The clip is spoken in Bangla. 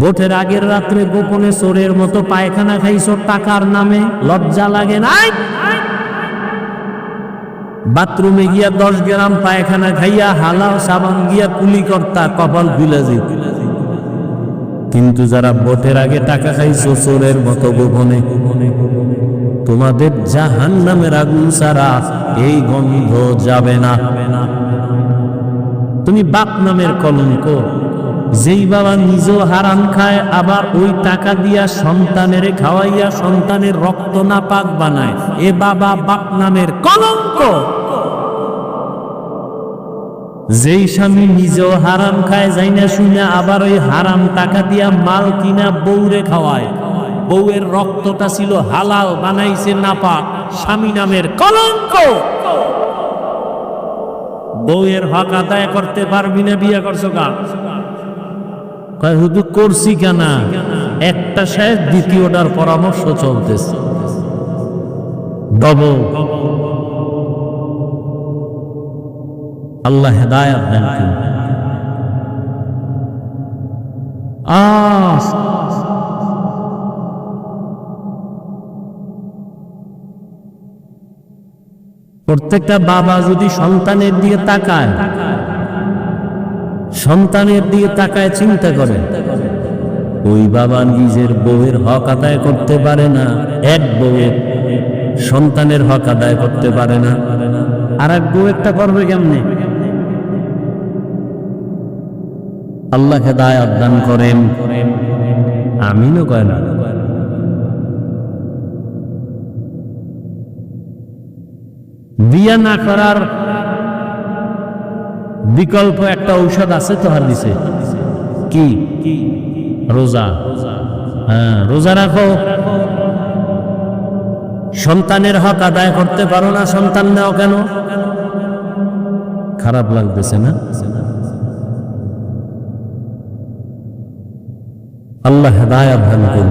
ভোটের আগের রাত্রে গোপনে চোরের মতো পায়খানা খাইছো, টাকার নামে লজ্জা লাগে নাই? বাথরুমে গিয়া দশ গ্রাম পায়খানা খাইয়া, হালাও সাবান গিয়া কুলি কর্তা, কপাল যেত কিন্তু যারা ভোটের আগে টাকা খাইছো চোরের মতো গোপনে, তোমাদের জাহান নামের আগুন সারা এই গন্ধ যাবে না। তুমি বাপ নামের কলঙ্ক যেই বাবা নিজেও হারাম খায়, আবার ওই টাকা দিয়া সন্তানের খাওয়াইয়া সন্তানের রক্ত না পাক বানায়। এ বাবা বাপ নামের কলঙ্ক। যেই স্বামী নিজেও হারাম খায় যাই না শুনে আবার ওই হারাম টাকা দিয়া মাল কিনা বউরে খাওয়ায়। বউয়ের রক্তটা ছিল হালাল, বানাইছে নাপাক। স্বামী নামের কলঙ্ক। বউয়ের হক আদায় করতে পারবি না, বিয়ে করছ কা শুধু করছি কেনা? একটা শেষ দ্বিতীয়টার পরামর্শ চলতেছে। ডবল। আল্লাহ হেদায়াত দেন প্রত্যেকটা বাবা যদি সন্তানের দিকে তাকায় সন্তানের দিকে তাকায় চিন্তা করে। ওই বাবা নিজের বউয়ের হক আদায় করতে পারে না, এক বউয়ের সন্তানের হক আদায় করতে পারে না। আর এক বউ একটা করবে কেমনে? আল্লাহকে দায় দান করেন। আমিনও কয় না। বিয়া না করার বিকল্প একটা ঔষধ আছে তো হাদিসে কি? রোজা। হ্যাঁ রোজা রাখো। সন্তানের হক আদায় করতে পারো না, সন্তান নাও কেন? খারাপ লাগতেছে না? আল্লাহ হেদায়াত দান করুন।